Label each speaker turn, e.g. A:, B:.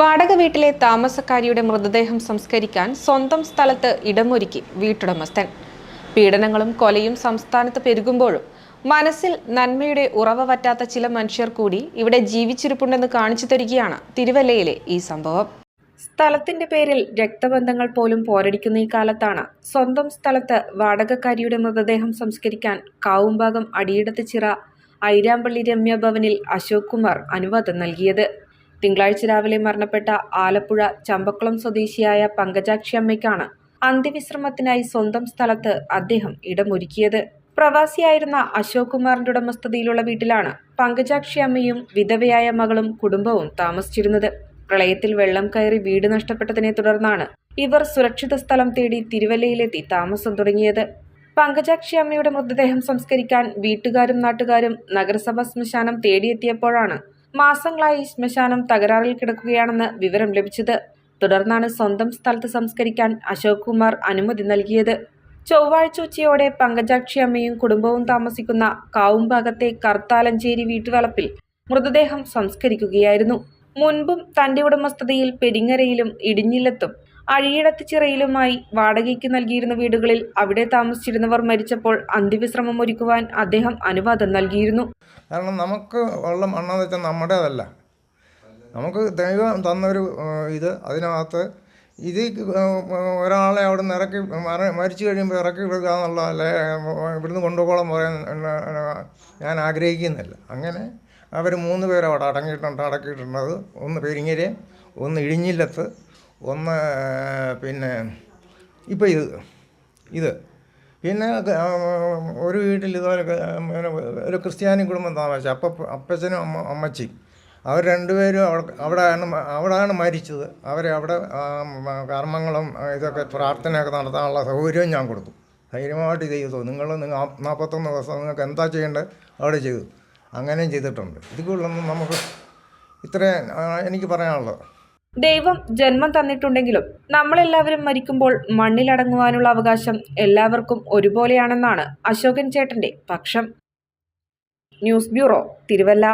A: വാടക വീട്ടിലെ താമസക്കാരിയുടെ മൃതദേഹം സംസ്കരിക്കാൻ സ്വന്തം സ്ഥലത്ത് ഇടമൊരുക്കി വീട്ടുടമസ്ഥൻ. പീഡനങ്ങളും കൊലയും സംസ്ഥാനത്ത് പെരുകുമ്പോഴും മനസ്സിൽ നന്മയുടെ ഉറവ പറ്റാത്ത ചില മനുഷ്യർ കൂടി ഇവിടെ ജീവിച്ചിരിപ്പുണ്ടെന്ന് കാണിച്ചു തരികയാണ് തിരുവല്ലയിലെ ഈ സംഭവം. സ്ഥലത്തിന്റെ പേരിൽ രക്തബന്ധങ്ങൾ പോലും പോരടിക്കുന്ന ഈ കാലത്താണ് സ്വന്തം സ്ഥലത്ത് വാടകക്കാരിയുടെ മൃതദേഹം സംസ്കരിക്കാൻ കാവുംഭാഗം അടിയിടത്ത് ചിറ ഐരാമ്പള്ളി രമ്യഭവനിൽ അശോക് കുമാർ അനുവാദം നൽകിയത്. തിങ്കളാഴ്ച രാവിലെ മരണപ്പെട്ട ആലപ്പുഴ ചമ്പക്കുളം സ്വദേശിയായ പങ്കജാക്ഷി അമ്മയ്ക്കാണ് അന്ത്യവിശ്രമത്തിനായി സ്വന്തം സ്ഥലത്ത് അദ്ദേഹം ഇടമൊരുക്കിയത്. പ്രവാസിയായിരുന്ന അശോക് കുമാറിന്റെ ഉടമസ്ഥതയിലുള്ള വീട്ടിലാണ് പങ്കജാക്ഷി അമ്മയും വിധവയായ മകളും കുടുംബവും താമസിച്ചിരുന്നത്. പ്രളയത്തിൽ വെള്ളം കയറി വീട് നഷ്ടപ്പെട്ടതിനെ തുടർന്നാണ് ഇവർ സുരക്ഷിത സ്ഥലം തേടി തിരുവല്ലയിലെത്തി താമസം തുടങ്ങിയത്. പങ്കജാക്ഷി അമ്മയുടെ മൃതദേഹം സംസ്കരിക്കാൻ വീട്ടുകാരും നാട്ടുകാരും നഗരസഭാ ശ്മശാനം തേടിയെത്തിയപ്പോഴാണ് മാസങ്ങളായി ശ്മശാനം തകരാറിൽ കിടക്കുകയാണെന്ന് വിവരം ലഭിച്ചത്. തുടർന്നാണ് സ്വന്തം സ്ഥലത്ത് സംസ്കരിക്കാൻ അശോക് കുമാർ അനുമതി നൽകിയത്. ചൊവ്വാഴ്ച ഉച്ചയോടെ പങ്കജാക്ഷി അമ്മയും കുടുംബവും താമസിക്കുന്ന കാവുംഭാഗത്തെ കർത്താലഞ്ചേരി വീട്ടുവളപ്പിൽ മൃതദേഹം സംസ്കരിക്കുകയായിരുന്നു. മുൻപും തന്റെ ഉടമസ്ഥതയിൽ പെരിങ്ങരയിലും ഇടിഞ്ഞില്ലത്തും അഴിയിടത്ത് ചിറയിലുമായി വാടകയ്ക്ക് നൽകിയിരുന്ന വീടുകളിൽ അവിടെ താമസിച്ചിരുന്നവർ മരിച്ചപ്പോൾ അന്ത്യവിശ്രമം ഒരുക്കുവാൻ അദ്ദേഹം അനുവാദം നൽകിയിരുന്നു.
B: കാരണം നമുക്ക് ഉള്ള മണ്ണെന്ന് വെച്ചാൽ നമ്മുടേതല്ല. നമുക്ക് ദൈവം തന്നൊരു ഇത് അതിനകത്ത് ഇത് ഒരാളെ അവിടെ നിന്ന് ഇറക്കി മരിച്ചു കഴിയുമ്പോൾ ഇറക്കി വിടുക എന്നുള്ള അല്ലെ ഇവിടുന്ന് കൊണ്ടുപോകണം പറയാൻ ഞാൻ ആഗ്രഹിക്കുന്നില്ല. അങ്ങനെ അവർ മൂന്ന് പേരവിടെ അടങ്ങിയിട്ടുണ്ട് അടക്കിയിട്ടുണ്ടത് ഒന്ന് പെരിങ്ങരെ ഒന്ന് ഇഴിഞ്ഞില്ലത്ത് ഒന്ന് പിന്നെ ഇപ്പം ഇത് ഇത്. പിന്നെ ഒരു വീട്ടിൽ ഇതുപോലെ ഒരു ക്രിസ്ത്യാനി കുടുംബം താമസിച്ചു. അപ്പ അപ്പച്ചനും അമ്മ അമ്മച്ചിയും. അവർ രണ്ടുപേരും അവിടെ അവിടെയാണ് അവിടെയാണ് മരിച്ചത്. അവരെ അവിടെ കർമ്മങ്ങളും ഇതൊക്കെ പ്രാർത്ഥനയൊക്കെ നടത്താനുള്ള സൗകര്യവും ഞാൻ കൊടുത്തു. ധൈര്യമായിട്ട് ചെയ്തു. നിങ്ങൾ നിങ്ങൾ നാൽപ്പത്തൊന്ന് ദിവസം നിങ്ങൾക്ക് എന്താ ചെയ്യേണ്ടത്? അവിടെ ചെയ്തു. അങ്ങനെയും ചെയ്തിട്ടുണ്ട്. ഇതിക്കുള്ളൊന്നും നമുക്ക് ഇത്രയും എനിക്ക് പറയാനുള്ളത്.
A: ദൈവം ജന്മം തന്നിട്ടുണ്ടെങ്കിലും നമ്മളെല്ലാവരും മരിക്കുമ്പോൾ മണ്ണിലടങ്ങുവാനുള്ള അവകാശം എല്ലാവർക്കും ഒരുപോലെയാണെന്നാണ് അശോകൻ ചേട്ടന്റെ പക്ഷം. News bureau Thiruvalla.